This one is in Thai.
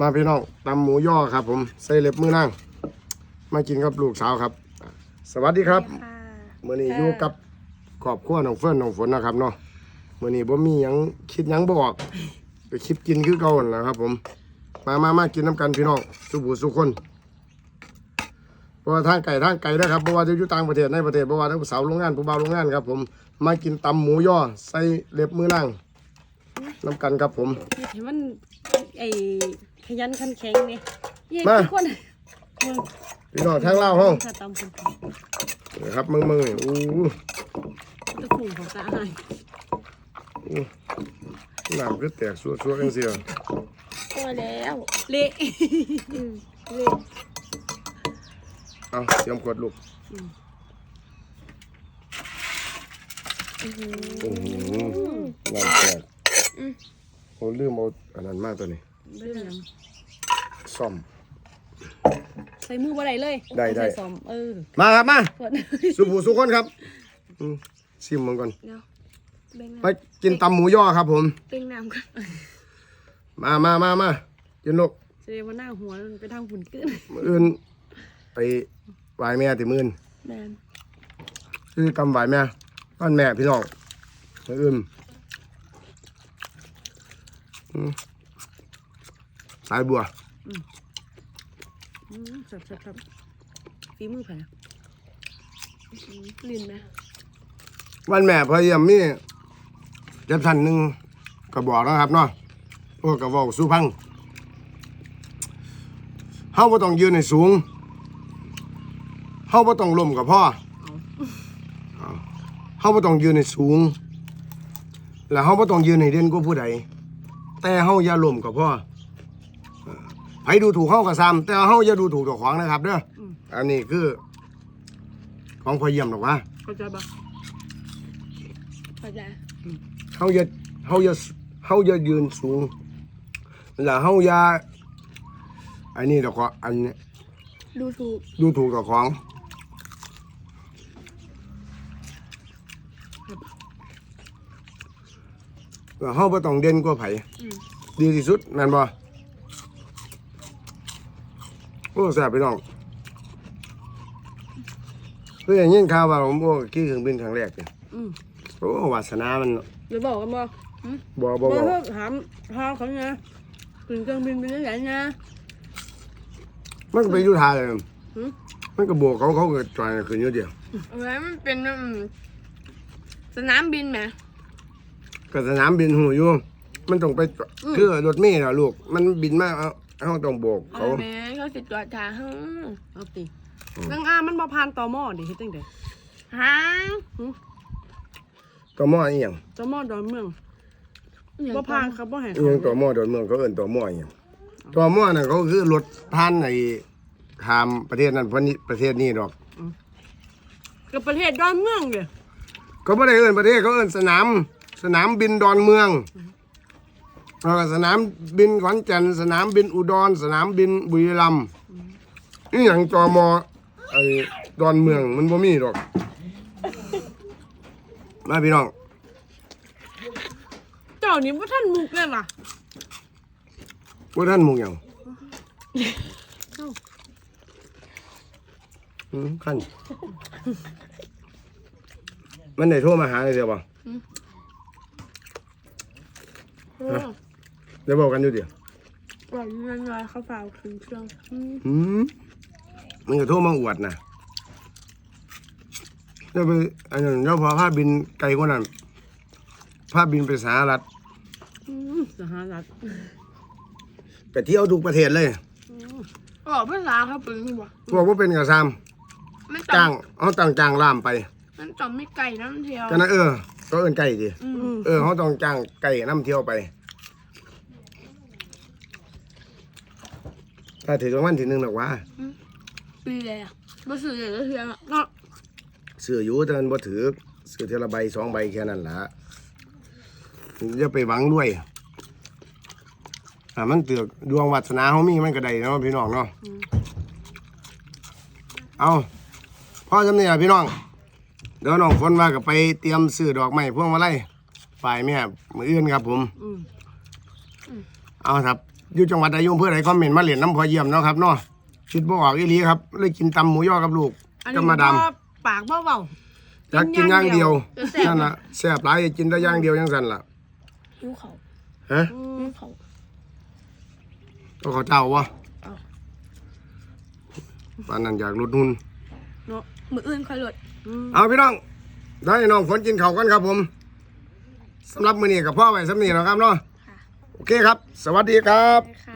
มาพี่น้องตำหมูย่อครับ ผมใส่เล็บมือนั่ง มากินกับลูกสาวครับ สวัสดีครับค่ะมื่อนี้อยู่กับครอบครัวน้องเฟิร์นน้องฝนนะครับเนาะมื่อนี้บ่มีหยังคิดหยังบออกไปคิดกินคือเก่าหั่นแหละครับ ผม มามามากินน้ำกันพี่น้องสุบูสุคนเพราะว่าทางไก่ทางไก่นะครับเพราะว่าจะอยู่ต่างประเทศในประเทศเพราะว่าทั้งสาวโรงงานผู้บ่าวโรงงานครับ ผมมากินตำหมูย่อใส่เล็บมือนั่งน้ำกันครับผม เห็นมันไอ้ ขยันขันแข็งเนี่ยยี่มาทุกคนมึงพี่น้องทางเล่าวห้องถ้าตำคนนะครับมึงมึงนี่อู้ตะคุ่มของตาอายน้ำก็แตกสัวสัวๆกันเสียตัวแล้วเละเละเอาเตรียมขวดลูกโอ้โหน้ำแตกโอ้ลืมเอาอันนั้นมากตัวนี้ เรื่องหยังซ่อม ใส่มือบ่ได้เลยได้ได้ ใส่ซอมเออมาครับมาขวดสุบูสุคนครับอืมชิมมันก่อนเนาะเบ่งไปน้ำกินตำหมูย่อครับ ผม เบ่งน้ำกันมามามามากินลูกแสดงว่าหน้าหัวมันไปทางหุ่นขึ้นมื้ออื่น ไปไหวแม่ติมื่นแมนคือกำไหวแม่บ้านแม่พี่น้องมื้ออื่นอืม สายบัวอืมสับสับสับฝีมือไผอะลินไหมวันแม่พยายามมีเจ็บสันหนึ่งก็บอกนะครับเนาะพวกก็บอกสู้พังเฮาบ่ต้องยืนให้สูงเฮาบ่ต้องล้มกับพ่อเอาเฮาบ่ต้องยืนให้สูง แล้วเฮาบ่ต้องยืนให้เด่นกว่าผู้ใดแต่เฮาอย่าล้มกับพ่อเออ ไผดูถูกเฮาก็ซ้ำแต่เฮาอย่าดูถูกเจ้าของนะครับเด้อออันนี้คือ ของพ่อเยี่ยมหรอกว่าเข้าใจปะเข้าใจเฮาอย่าเฮาอย่าเฮาอย่ายืนสูงแล้วเฮาอย่าอันนี้ดอกว่าอันนี้ดูถูกดูถูกต่อของแล้วเฮาบ่ต้องเด่นกว่าไผดีที่สุดแม่นบ่ โอ้แซ่บพี่น้องเพื่ออย่างนี้ข่าวว่าผมโอ้ขี่เครื่องบินครั้งแรกเนี่ยอืมโอ้วาสนามันเดี๋ยวบอกกันบ่บ่บ่บ่บ่เพิ่งถามหาเขาไงขึ้นเครื่องบินเป็นยังไงนะมันก็ไปอยู่ท่าเลยหืมมันก็โบกเขาเขาก็จอยขึ้นอยู่เดียวเอาไว้มันเป็นอืมสนามบินไหมก็สนามบินหูอยู่มันต้องไปคือรถเมล์น่ะลูก มันบินมาเอา เอาต้องโบกเอาเขา แม่เขาสิจอดทางห้างเอาติกังอามันบ่ผ่านตมดิเฮ็ดจังได๋ฮะต่อมออีหยังตมดอนเมืองบ่ผ่านครับบ่ให้อีเขาหยังต่อมอดอนเมืองเขาเอิ้นต่อมออีหยังต่อมอน่ะเขาคือรถผ่านไอ้ข้ามประเทศนั้นประนี้ประเทศนี้ดอก กับประเทศดอนเมืองเด้เขาบ่ได้เอิ้นประเทศเขาเอิ้นสนาม สนามบินดอนเมือง แล้วก็สนามบินขอนแก่นสนามบินอุดร สนามบินบุรีรัมย์อีหยังจอมอไอ้ดอนเมืองมันบ่มีดอกมาพี่น้องเจ้านี่บ่ทันมุกเลยว่ะว่าท่านมุงหยังอืมขั้นมันได้โทรมาหาเลยเดียวบ่ เดี๋ยวบอกกันอยู่เดียวก่อนเงินไว้เขาฝากขึ้นเครื่องอืมอืมมันก็โทรมาอวดนะเดี๋ยวไปอันนั้นเดี๋ยวพอพาบินไกลกว่านั้นพาบินไปสหรัฐอืมสหรัฐไปเที่ยวทุกประเทศเลยบอกภาษาเขาเป็นหัวบอกว่าเป็นกระซามมันต้อจ้างงเอาต่างจ้างล่ามไปมันต้องมีไก่น้ำเที่ยวกันนะเออก็เอินไก่ดิอืม เออเขาต้องจ้างไก่น้ำเที่ยวไป ถ้าถือรางวัลที่หนึ่งหรอกว่าปีเลยอะมาสื่อเลยก็เทียมอะเนาะเสืออยู่แต่มันบ่ถือเสือเทอละใบสองใบแค่นั้นละจะไปหวังด้วยอ่ามันเตือกดวงวัฒนาเขามีมันก็ได้เนาะพี่น้องเนาะเอาพ่อจำเนี่ยพี่น้องเดี๋ยวน้องฝนว่าก็ไปเตรียมซื้อดอกไม้พวงมาลัยฝ่ายแม่มืออื่นครับผมอืมเอาครับ อยู่จังหวัดใดอยุ่อำเพื่อใดคอมเมนต์มาเล่นน้ำพอเยี่ยมเนาะครับเนาะคิดบ่ออกอีหลีครับเลยกินตำหมูย่อกับลูกอันกับนี้มาดามก็ปากเบาอยากกินอย่างเดียวแซ่บนั่นล่ะแซ่บหลายกินได้อย่างเดียวจังซั่นล่ะๆหิวเขาฮะหิวเขาต้องเขาเจ้าวะเอาปานนั้นอยากลดหุ่นเนาะมืออื่นค่อยลดอืมเอาพี่น้องได้น้องฝนกินข้าวกันครับผมสำหรับมื้อนี้กับพ่อไว้สำนี้แล้วครับเนาะค่ะ โอเคครับ สวัสดีครับ